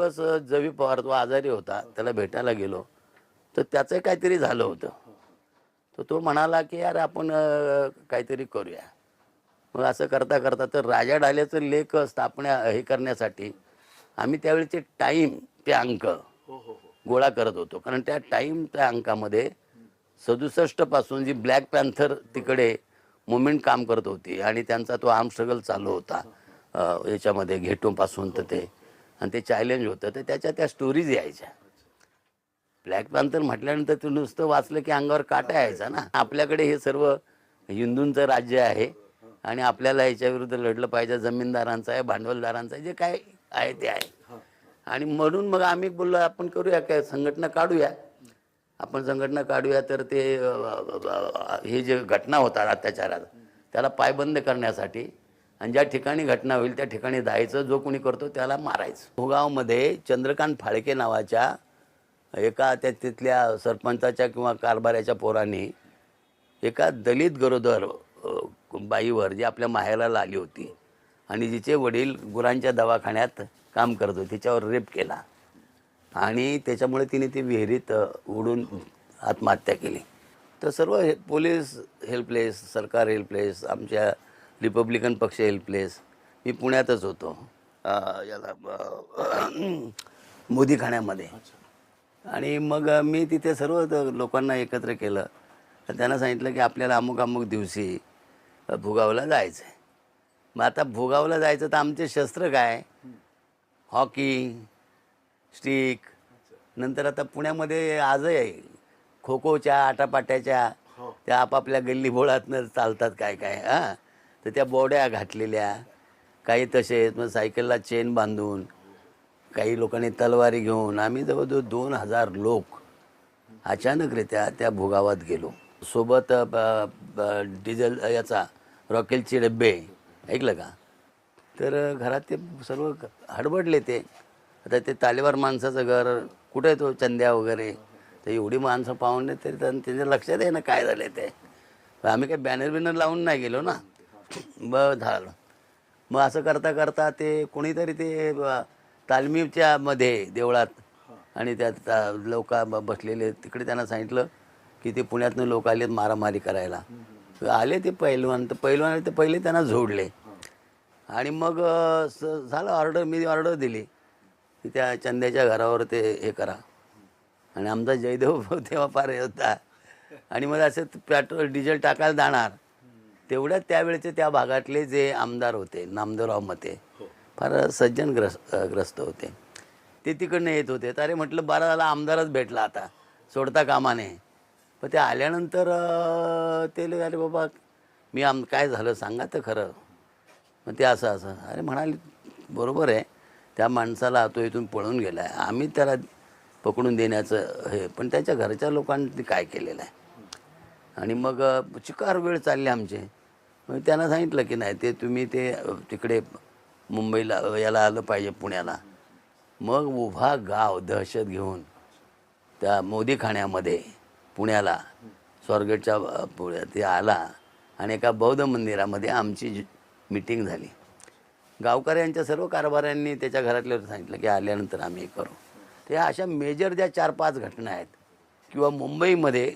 दिवस जवी पवार तो आजारी होता त्याला भेटायला गेलो. तर त्याचं काहीतरी झालं होतं. तर तो म्हणाला की यार आपण काहीतरी करूया. मग असं करता करता तर राजा डाल्याचं लेख स्थापना हे करण्यासाठी आम्ही त्यावेळेचे टाईम ते अंक गोळा करत होतो. कारण त्या टाईम त्या अंकामध्ये सदुसष्टपासून जी ब्लॅक पॅन्थर तिकडे मुवमेंट काम करत होती आणि त्यांचा तो आर्म स्ट्रगल चालू होता याच्यामध्ये घेटोपासून तर ते. आणि ते चॅलेंज होतं. तर त्याच्या त्या स्टोरीज यायच्या. ब्लॅक पॅन्थर म्हटल्यानंतर तू नुसतं वाचलं की अंगावर काटा यायचा ना. आपल्याकडे हे सर्व हिंदूंचं राज्य आहे आणि आपल्याला याच्या विरुद्ध लढलं पाहिजे. जमीनदारांचं आहे भांडवलदारांचं आहे जे काय आहे ते आहे. आणि म्हणून मग आम्ही बोललो आपण करूया काय? संघटना काढूया. आपण संघटना काढूया तर ते हे जे घटना होतात अत्याचारात त्याला पायबंद करण्यासाठी आणि ज्या ठिकाणी घटना होईल त्या ठिकाणी जायचं जो कोणी करतो त्याला मारायचं. भोगावमध्ये चंद्रकांत फाळके नावाच्या एका त्या तिथल्या सरपंचाच्या किंवा कारभाऱ्याच्या पोराने एका दलित गरोदर बाईवर जी आपल्या माहेराला आली होती आणि जिचे वडील गुरांच्या दवाखान्यात काम करत होते तिच्यावर रेप केला. आणि त्याच्यामुळे तिने ती विहिरीत उडून आत्महत्या केली. तर सर्व हे पोलीस हेल्पलेस सरकार हेल्पलेस आमच्या रिपब्लिकन पक्ष हेल्पलेस मी पुण्यातच होतो याला अ, मोदीखाण्यामध्ये आणि मग मी तिथे सर्व लोकांना एकत्र केलं. तर त्यांना सांगितलं की आपल्याला अमुक अमुक दिवशी भुगावला जायचं आहे मग आता भुगावला जायचं तर आमचे शस्त्र काय? Hockey stick. नंतर आता पुण्यामध्ये आजही आहे. खो खोच्या आटापाट्याच्या त्या आपापल्या गल्ली बोळातनं चालतात काय काय हां? तर त्या बोड्या घातलेल्या काही तसेच मग सायकलला चेन बांधून काही लोकांनी तलवारी घेऊन आम्ही जवळजवळ दोन हजार लोक अचानकरित्या त्या भोगावात गेलो. सोबत ब- ब- डिझेल याचा रॉकेलचे डब्बे ऐकलं का? तर घरात ते सर्व हडबडले ते. आता ते तालेवार माणसाचं घर कुठे आहे तो चंद्या वगैरे? तर एवढी माणसं पाहून तरी त्यांच्या लक्षात आहे ना काय झालं ते. आम्ही काही बॅनर बिनर लावून नाही गेलो ना. ब झालं. मग असं करता करता ते कोणीतरी ते तालमीच्या मध्ये देवळात आणि त्यात लोक बसलेले तिकडे त्यांना सांगितलं की ते पुण्यातनं लोक आले मारामारी करायला. आले ते पैलवान तर पैलवान आले पहिले त्यांना जोडले. आणि मग स- झालं ऑर्डर मी ऑर्डर दिली. की त्या चंद्याच्या घरावर ते हे करा. आणि आमचा जयदेव तेव्हा फार होता. आणि मग असं पेट्रोल डिझेल टाकायला जाणार. तेवढ्यात त्यावेळेचे त्या भागातले जे आमदार होते नामदेवराव मते फार सज्जन ग्रस्त ग्रस्त होते. ते तिकडनं येत होते. तर अरे म्हटलं बरं झाला आमदारच भेटला आता. सोडता कामाने. पण ते आल्यानंतर ते अरे बाबा मी आम काय झालं सांगा तर खरं. मग ते असं असं. अरे म्हणाले बरोबर आहे. त्या माणसाला तो इथून पळून गेला आहे आम्ही त्याला पकडून देण्याचं हे पण त्याच्या घरच्या लोकांनी काय केलेलं आहे? आणि मग चिकार वेळ चालले आमचे. मग त्यांना सांगितलं की नाही ते तुम्ही ते तिकडे मुंबईला याला आलं पाहिजे पुण्याला. मग उभा गाव दहशत घेऊन त्या मोदीखाण्यामध्ये पुण्याला स्वारगेटच्या अ, पुढे ते आला आणि एका बौद्ध मंदिरामध्ये आमची मिटिंग झाली. गावकऱ्यांच्या सर्व कारभाऱ्यांनी त्याच्या घरातल्यावर सांगितलं की आल्यानंतर आम्ही हे करू. ते अशा मेजर ज्या चार पाच घटना आहेत किंवा मुंबईमध्ये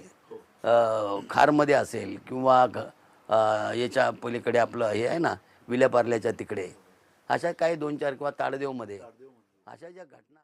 खारमध्ये असेल किंवा घ- याच्या पलीकडे आपलं हे आहे ना विल्यापार्ल्याच्या तिकडे. अशा काही दोन चार किंवा ताडदेवमध्ये. अशा ज्या घटना